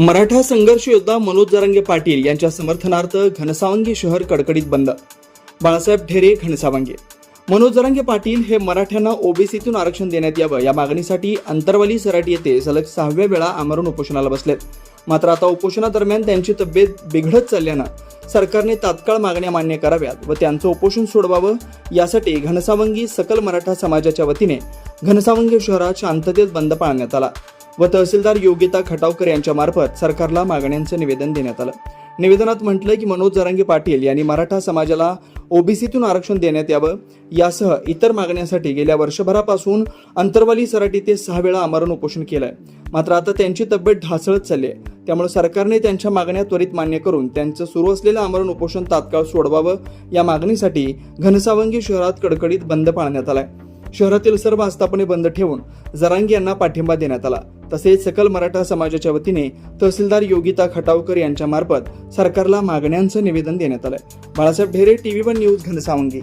मराठा संघर्ष योद्धा मनोज जरांगे पाटील यांच्या समर्थनार्थ घनसावंगी शहर कडकडीत बंद. बाळासाहेब ढेरे घनसावंगी. मनोज जरांगे पाटील हे मराठ्यांना ओबीसीतून आरक्षण देण्यात यावं या मागणीसाठी अंतरवाली सराटी येथे सलग सहाव्या वेळा आमरण उपोषणाला बसलेत मात्र आता उपोषणादरम्यान त्यांची तब्येत बिघडत चालल्यानं सरकारने तात्काळ मागण्या मान्य कराव्यात व त्यांचं उपोषण सोडवावं यासाठी घनसावंगी सकल मराठा समाजाच्या वतीने घनसावंगी शहरात शांततेत बंद पाळण्यात आला. व तहसीलदार योगिता खटावकर यांच्या मार्फत सरकारला मागण्यांचं निवेदन देण्यात आलं. निवेदनात म्हटलं की मनोज जरांगे पाटील यांनी मराठा समाजाला ओबीसीतून आरक्षण देण्यात यावं यासह इतर मागण्यांसाठी गेल्या वर्षभरापासून अंतरवाली सराटी ते सहा वेळा आमरण उपोषण केलंय. मात्र आता त्यांची तब्येत ढासळत चालली आहे. त्यामुळे सरकारने त्यांच्या मागण्या त्वरित मान्य करून त्यांचं सुरू असलेलं आमरण उपोषण तात्काळ सोडवावं या मागणीसाठी घनसावंगी शहरात कडकडीत बंद पाळण्यात आलाय. शहरातील सर्व आस्थापने बंद ठेवून जरांगी यांना पाठिंबा देण्यात आला. तसेच सकल मराठा समाजाच्या वतीने तहसीलदार योगिता खटावकर यांच्या मार्फत सरकारला मागण्यांचं निवेदन देण्यात आलंय. Balasaheb Dhere TV one news Ghansawangi.